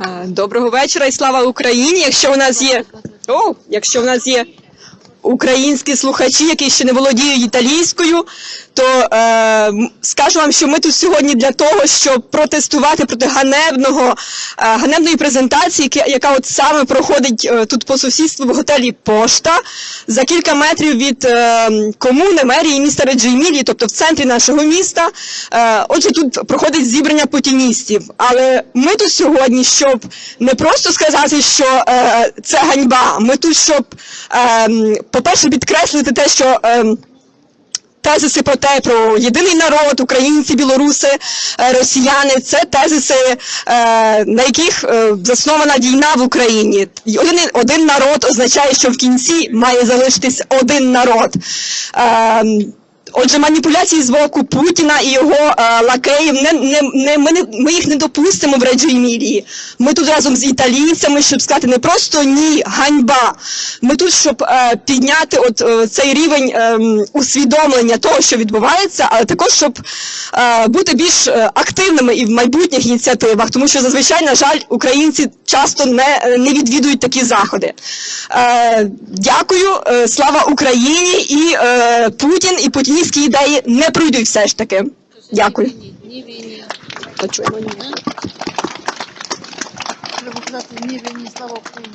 Е, Доброго вечора і слава Україні. Якщо у нас є о, якщо у нас є українські слухачі, які ще не володіють італійською, то е, скажу вам, що ми тут сьогодні для того, щоб протестувати проти ганебного е, ганебної презентації, яка, от саме проходить е, тут по сусідству в готелі Пошта за кілька метрів від е, комуни мерії міста Реджі тобто в центрі нашого міста. Е, отже, тут проходить зібрання путіністів. Але ми тут сьогодні, щоб не просто сказати, що е, це ганьба. Ми тут, щоб, е, по-перше, підкреслити те, що. Е, Тезиси про те, про єдиний народ, українці, білоруси, е, росіяни це тезиси, е, на яких е, заснована війна в Україні. Один, один народ означає, що в кінці має залишитись один народ. Отже, маніпуляції з боку Путіна і його е, лакеїв не, не, не, ми, не, ми їх не допустимо в Реджі Емілії. Ми тут разом з італійцями, щоб сказати не просто ні, ганьба. Ми тут, щоб е, підняти от е, цей рівень е, усвідомлення того, що відбувається, але також щоб е, бути більш е, активними і в майбутніх ініціативах, тому що зазвичай, на жаль, українці часто не, е, не відвідують такі заходи. Е, дякую, е, слава Україні і е, Путін і путіністські ідеї не пройдуть все ж таки. Дякую. Ні війні. Почуємо. Треба казати ні війні, слава Україні.